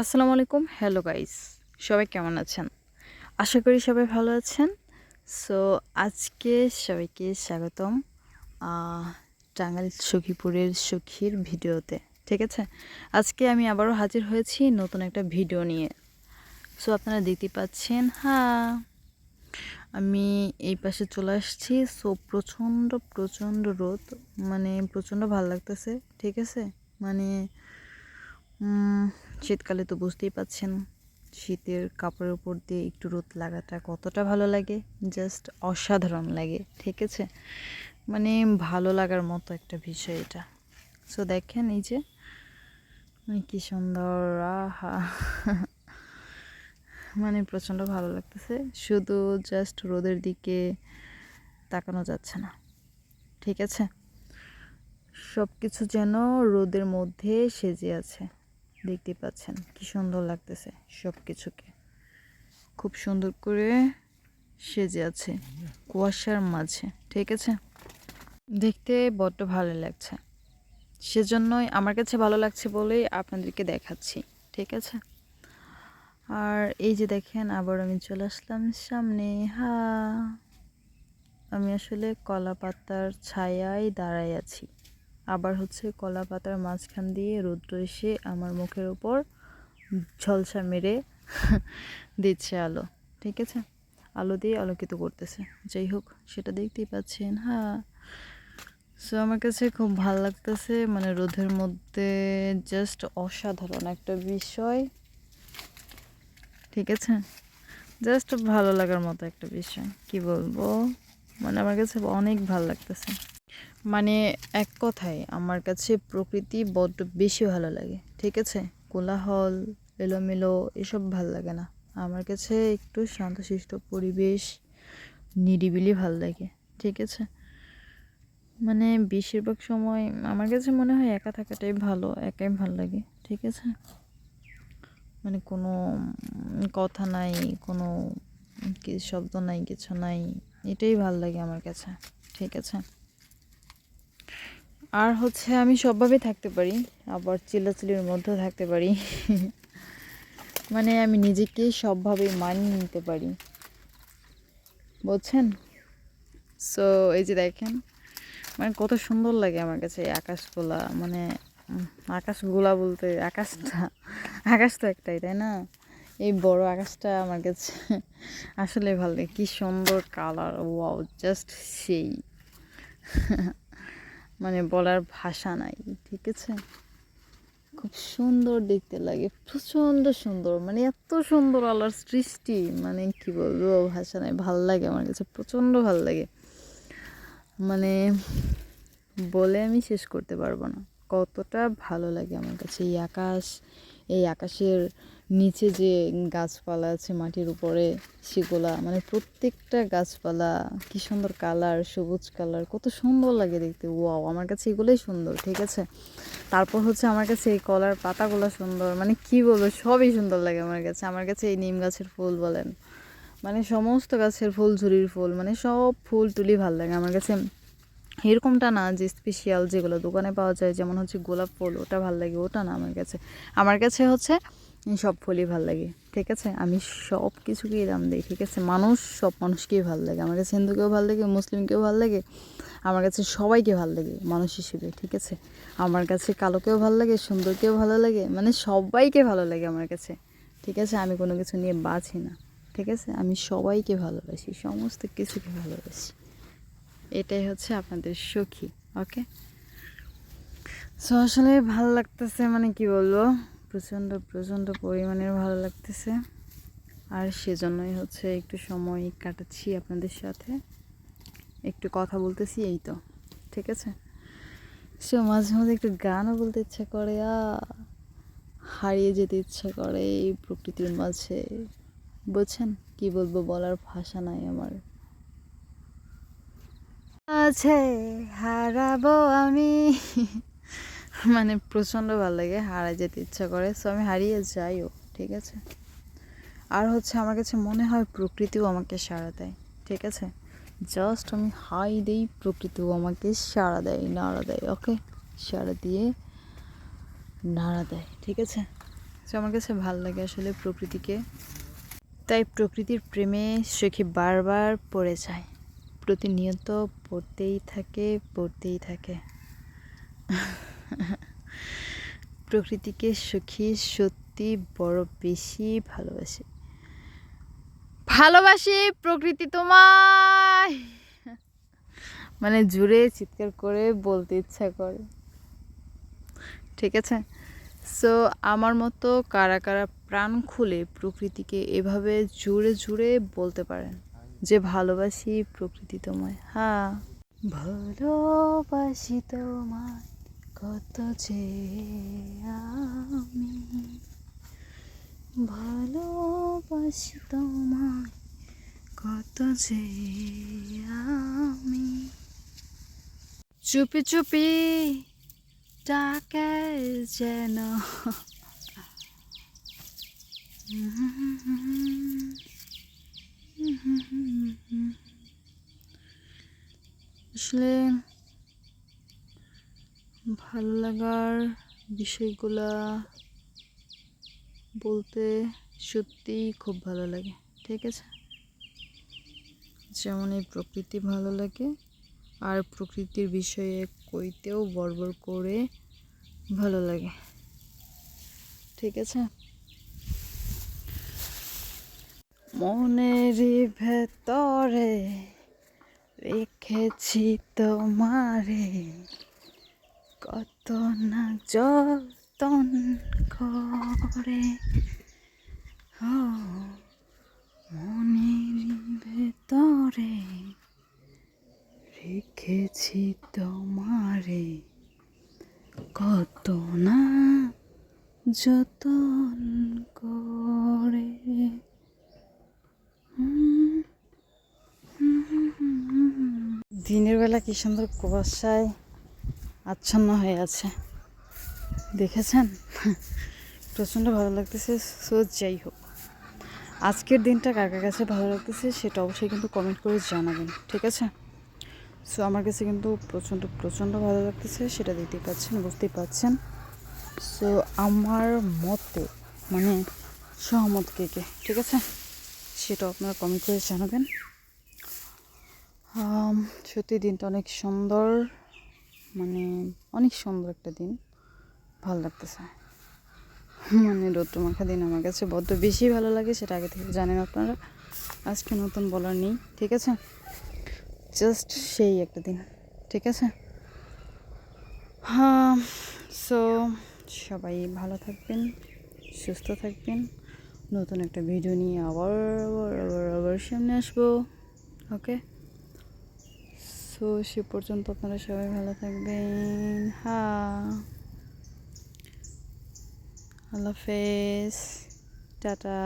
আসসালামু আলাইকুম। Hello guys সবাই কেমন আছেন? আশা করি সবাই ভালো আছেন। সো আজকে সবাইকে স্বাগতম টাঙ্গাইল সখীপুরের সখীর ভিডিওতে, ঠিক আছে? আজকে আমি আবারও হাজির হয়েছি নতুন একটা ভিডিও নিয়ে। সো আপনারা দেখতে পাচ্ছেন হ্যাঁ আমি এই পাশে চলে আসছি। সো প্রচণ্ড প্রচণ্ড রোদ মানে প্রচণ্ড ভালো লাগতেছে, ঠিক আছে? মানে শীতকালে তো বুঝতেই পাচ্ছেন, শীতের কাপড়ের উপর দিয়ে একটু রোদ লাগাটা কতটা ভালো লাগে জাস্ট অসাধারণ লাগে, ঠিক আছে? মানে ভালো লাগার মতো একটা বিষয় এটা। সো দেখেন এই যে মানে কি সুন্দর, আহা। মানে প্রচণ্ড ভালো লাগতেছে, শুধু জাস্ট রোদের দিকে তাকানো যাচ্ছে না, ঠিক আছে? সব কিছু যেন রোদের মধ্যে সেজে আছে। দেখতে পাচ্ছেন কি সুন্দর লাগতেছে সব কিছুকে খুব সুন্দর করে সেজে আছে কুয়াশার মাঝে, ঠিক আছে? দেখতে বড্ড ভালো লাগছে। সেজন্যই আমার কাছে ভালো লাগছে বলেই আপনাদেরকে দেখাচ্ছি, ঠিক আছে? আর এই যে দেখেন, আবার আমি চলে আসলাম সামনে, হা। আমি আসলে কলা পাতার ছায়ায় দাঁড়াই আছি। আবার হচ্ছে কলা পাতার মাঝখান দিয়ে রৌদ্র এসে আমার মুখের ওপর ঝলসা মেরে দিচ্ছে আলো, ঠিক আছে? আলো দিয়ে আলোকিত করতেছে। যাই হোক, সেটা দেখতেই পাচ্ছেন হ্যাঁ। সো আমার কাছে খুব ভালো লাগতেছে মানে রোদের মধ্যে জাস্ট অসাধারণ একটা বিষয়, ঠিক আছে? জাস্ট ভালো লাগার মতো একটা বিষয়, কি বলব? মানে আমার কাছে অনেক ভালো লাগতেছে। মানে এক কথায় আমার কাছে প্রকৃতি বড্ড বেশি ভালো লাগে, ঠিক আছে? কোলাহল, এলোমেলো, এসব ভালো লাগে না। আমার কাছে একটু শান্তশিষ্ট পরিবেশ নিরিবিলি ভালো লাগে, ঠিক আছে? মানে বেশিরভাগ সময় আমার কাছে মনে হয় একা থাকাটাই ভালো, একাই ভালো লাগে, ঠিক আছে? মানে কোনো কথা নাই, কোনো শব্দ নাই, কিছু নাই, এটাই ভালো লাগে আমার কাছে, ঠিক আছে? আর হচ্ছে আমি সবভাবে থাকতে পারি, আবার চিল্লাচিল্লির মধ্যেও থাকতে পারি। মানে আমি নিজেকে সবভাবে মানিয়ে নিতে পারি। বুঝছেন? সো এই যে দেখেন মানে কত সুন্দর লাগে আমার কাছে এই আকাশগুলা। মানে আকাশগুলা বলতে আকাশটা আকাশ তো একটাই, তাই না? এই বড় আকাশটা আমার কাছে আসলে ভালো লাগে। কি সুন্দর কালার ওয়াও জাস্ট সেই। মানে বলার ভাষা নাই, ঠিক আছে? খুব সুন্দর দেখতে লাগে প্রচণ্ড সুন্দর মানে এত সুন্দর আল্লাহর সৃষ্টি মানে কি বলব, ভাষা নাই, ভালো লাগে আমার কাছে প্রচণ্ড ভালো লাগে। মানে বলে আমি শেষ করতে পারব না, কতটা ভালো লাগে আমার কাছে এই আকাশ, এই আকাশের নিচে যে গাছপালা আছে মাটির উপরে, সেগুলা মানে প্রত্যেকটা গাছপালা, কি সুন্দর কালার, সবুজ কালার, কত সুন্দর লাগে দেখতে। ওয়াও, আমার কাছে এগুলোই সুন্দর, ঠিক আছে? তারপর হচ্ছে আমার কাছে এই কলার পাতাগুলো সুন্দর মানে কি বলব, সবই সুন্দর লাগে আমার কাছে। আমার কাছে এই নিম গাছের ফুল বলেন মানে সমস্ত গাছের ফুল, ঝুরির ফুল মানে সব ফুল তুলি ভালো লাগে আমার কাছে। এরকমটা না যে স্পেশিয়াল যেগুলো দোকানে পাওয়া যায়, যেমন হচ্ছে গোলাপ ফুল, ওটা ভালো লাগে, ওটা না আমার কাছে। আমার কাছে হচ্ছে সব ফুলই ভালো লাগে, ঠিক আছে? আমি সব কিছুকেই দাম দিই, ঠিক আছে? মানুষ, সব মানুষকেই ভালো লাগে। আমার কাছে হিন্দুকেও ভালো লাগে, মুসলিমকেও ভালো লাগে, আমার কাছে সবাইকে ভালো লাগে, মানুষ হিসেবে, ঠিক আছে? আমার কাছে কালোকেও ভালো লাগে, সুন্দরকেও ভালো লাগে মানে সবাইকে ভালো লাগে আমার কাছে, ঠিক আছে? আমি কোনো কিছু নিয়ে বাছি না, ঠিক আছে? আমি সবাইকে ভালোবাসি, সমস্ত কিছুকে ভালোবাসি। এটাই হচ্ছে আপনাদের সখী ওকে সো আসলে ভালো লাগতেছে মানে কি বলব? প্রচণ্ড প্রচণ্ড পরিমাণের ভালো লাগতেছে। আর সেজন্যই হচ্ছে একটু সময় কাটাচ্ছি আপনাদের সাথে। একটু কথা বলতেছি, এই তো, ঠিক আছে? সে মাঝে মাঝে একটু গানও বলতে ইচ্ছা করে হারিয়ে যেতে ইচ্ছা করে এই প্রকৃতির মাঝে। বুঝছেন? কি বলব, বলার ভাষা নাই আমার। আছে হারাবো আমি। মানে প্রচণ্ড ভালো লাগে হারাই যেতে ইচ্ছা করে। সো আমি হারিয়ে যাইও, ঠিক আছে? আর হচ্ছে আমার কাছে মনে হয় প্রকৃতিও আমাকে সাড়া দেয়, ঠিক আছে? জাস্ট আমি হাই দেই, প্রকৃতিও আমাকে সাড়া দেয়, নাড়া দেয় ওকে সাড়া দিয়ে নাড়া দেয়, ঠিক আছে? তো আমার কাছে ভালো লাগে আসলে প্রকৃতিকে। তাই প্রকৃতির প্রেমে সখী বারবার পড়ে যায়। প্রতিনিয়ত পড়তেই থাকে পড়তেই থাকে। প্রকৃতিকে সুখী, সত্যি, বড়, বেশি ভালোবাসে। ভালোবাসি প্রকৃতি তোমায়! মানে জুড়ে চিৎকার করে বলতে ইচ্ছা করে। ঠিক আছে? সো আমার মতো কারা কারা প্রাণ খুলে প্রকৃতিকে এভাবে জুড়ে জুড়ে বলতে পারেন? যে ভালোবাসি প্রকৃতি তোমায়। হ্যাঁ ভালোবাসি তোমায় কত যে আমি। ভালোবাসি তোমায় কত যে আমি। চুপি চুপি ডাকে যেন। আসলে ভালো লাগার বিষয়গুলা বলতে সত্যিই খুব ভালো লাগে, ঠিক আছে? যেমন এই প্রকৃতি ভালো লাগে, আর প্রকৃতির বিষয়ে কইতেও বর্বর করে ভালো লাগে, ঠিক আছে? মনের ভেতরে রেখেছি তোমারে। কত না যতন করে ও মনের ভেতরে রেখেছি তোমারে। কত না যতন করে বেলা কি সুন্দর কুয়াশায় আচ্ছন্ন হয়ে আছে। দেখেছেন? প্রচণ্ড ভালো লাগতেছে, সো যাই হোক। আজকের দিনটা কার কার কাছে ভালো লাগতেছে সেটা অবশ্যই কিন্তু কমেন্ট করে জানাবেন, ঠিক আছে? সো আমার কাছে কিন্তু প্রচণ্ড প্রচণ্ড ভালো লাগতেছে, সেটা দেখতেই পাচ্ছেন, বুঝতেই পাচ্ছেন। সো আমার মতে মানে সহমত কে কে, ঠিক আছে? সেটা আপনারা কমেন্ট করে জানাবেন। সত্যি দিনটা অনেক সুন্দর। মানে অনেক সুন্দর একটা দিন। ভালো লাগতেছে। মানে রৌদ্র মাখা দিন আমার কাছে বড্ড বেশি ভালো লাগে, সেটা আগে থেকে জানেন আপনারা। আজকে নতুন বলার নেই, ঠিক আছে? জাস্ট সেই একটা দিন, ঠিক আছে? হ্যাঁ সো সবাই ভালো থাকবেন, সুস্থ থাকবেন। নতুন একটা ভিডিও নিয়ে আবার আবার আবার আবার সামনে আসব ওকে সো সে পর্যন্ত আপনারা সবাই ভালো থাকবেন। হা। আল্লাহ হাফেজ। টাটা।